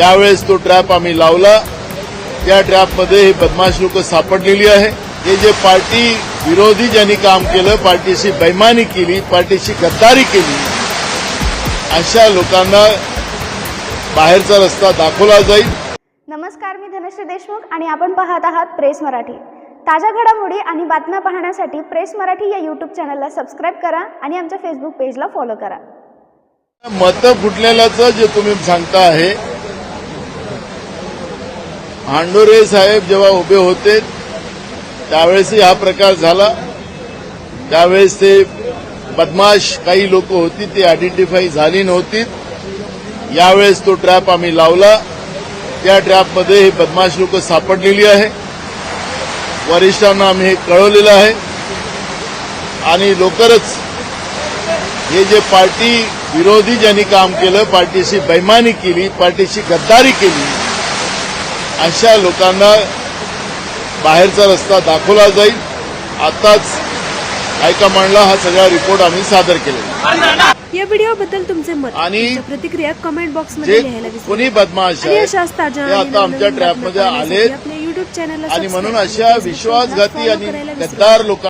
यावेळेस तो ट्रॅप आम्ही लावला. त्या ट्रॅपमध्ये ही बदमाश लोक सापडलेली आहे. हे जे पार्टी विरोधी ज्यांनी काम केलं पार्टीशी बैमानी केली पार्टीशी गद्दारी केली अशा लोकांना बाहेरचा रस्ता दाखवला जाईल. नमस्कार मी धनश्री देशमुख आणि आपण पाहत आहात प्रेस मराठी. ताज्या घडामोडी आणि बातम्या पाहण्यासाठी प्रेस मराठी या यूट्यूब चॅनलला सबस्क्राईब करा आणि आमच्या फेसबुक पेजला फॉलो करा. मतं फुटलेल्याचं जे तुम्ही सांगता आहे हांडोरे साहेब जेव्हा उभे होते त्यावेळेसही हा प्रकार झाला. त्यावेळेस ते बदमाश काही लोक होती ती आयडेंटिफाय झाली नव्हती. यावेळेस तो ट्रॅप आम्ही लावला. त्या ट्रॅपमध्ये ही बदमाश लोक सापडलेली आहे. वरिष्ठांना आम्ही हे कळवलेलं आहे. आणि लवकरच हे जे पार्टी विरोधी ज्यांनी काम केलं पार्टीशी बैमानी केली पार्टीशी गद्दारी केली अशा लोकांना बाहेरचा रस्ता दाखवला जाईल आताच हायकमांडला हा सगळा रिपोर्ट आम्ही सादर केलेला या व्हिडिओबद्दल तुमचे मत आणि प्रतिक्रिया कमेंट बॉक्समध्ये कोणी. बदमाश आता आमच्या आपल्या युट्यूब चॅनलला आणि म्हणून अशा. विश्वासघाती आणि गद्दार लोकांना